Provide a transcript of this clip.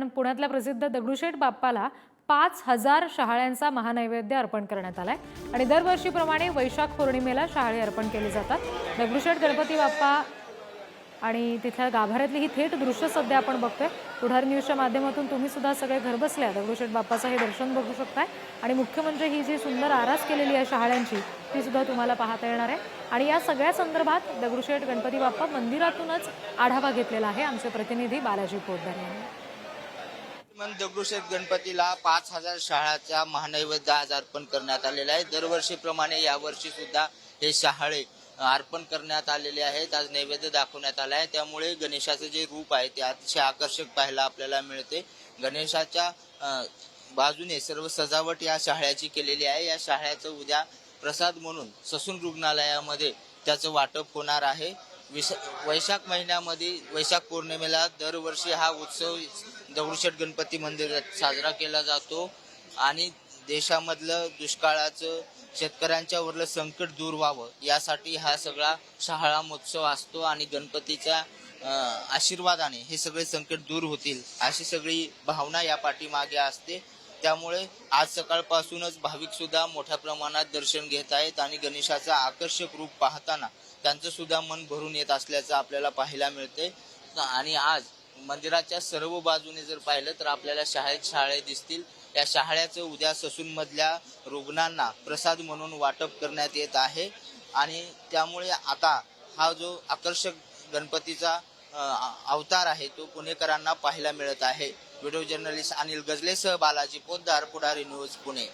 कारण पुण्यातल्या प्रसिद्ध दगडूशेठ बाप्पाला पाच हजार शहाळ्यांचा महानैवेद्य अर्पण करण्यात आलाय. आणि दरवर्षीप्रमाणे वैशाख पौर्णिमेला शहाळे अर्पण केले जातात. दगडूशेठ गणपती बाप्पा आणि तिथल्या गाभाऱ्यातली ही थेट दृश्य सध्या आपण बघतोय. पुढार न्यूजच्या माध्यमातून तुम्ही सुद्धा सगळे घरबसल्या दगडूशेठ बाप्पाचं हे दर्शन बघू शकताय. आणि मुख्य म्हणजे ही जी सुंदर आरास केलेली आहे शहाळ्यांची ती सुद्धा तुम्हाला पाहता येणार आहे. आणि या सगळ्या संदर्भात दगडूशेठ गणपती बाप्पा मंदिरातूनच आढावा घेतलेला आहे आमचे प्रतिनिधी बालाजी पोतदार यांनी. मन दगडूशेठ गणपतीला पाच हजार शाळाचा महानैवेद्य आज अर्पण करण्यात आलेला आहे. दरवर्षीप्रमाणे यावर्षी सुद्धा हे शहाळे अर्पण करण्यात आलेले आहेत. आज नैवेद्य दाखवण्यात आला आहे. त्यामुळे गणेशाचं जे रूप आहे ते अतिशय आकर्षक पाहायला आपल्याला मिळते. गणेशाच्या बाजूने सर्व सजावट या शाळ्याची केलेली आहे. या शाळ्याचं उद्या प्रसाद म्हणून ससून रुग्णालयामध्ये त्याचं वाटप होणार आहे. विश वैशाख महिन्यामध्ये वैशाख पौर्णिमेला दरवर्षी हा उत्सव दगडूशेठ गणपती मंदिरात साजरा केला जातो आणि देशामधलं दुष्काळाचं शेतकऱ्यांच्यावरलं संकट दूर व्हावं यासाठी हा सगळा शहाळा महोत्सव असतो आणि गणपतीच्या आशीर्वादाने हे सगळे संकट दूर होतील अशी सगळी भावना या पाठीमागे असते. त्यामुळे आज सकाळपासूनच भाविक सुद्धा मोठ्या प्रमाणात दर्शन घेत आहेत आणि गणेशाचा आकर्षक रूप पाहताना त्यांचं सुद्धा मन भरून येत असल्याचं आपल्याला पाहायला मिळते आणि आज मंदिराच्या सर्व बाजूने जर पाहिलं तर आपल्याला शाळेत शाळे दिसतील. या शहाळ्याचं उद्या ससूनमधल्या रुग्णांना प्रसाद म्हणून वाटप करण्यात येत आहे. आणि त्यामुळे आता हा जो आकर्षक गणपतीचा अवतार आहे तो पुणेकरांना पाहायला मिळत आहे. व्हिडिओ जर्नलिस्ट अनिल गजलेसह बालाजी पोद्दार पुढारी न्यूज पुणे.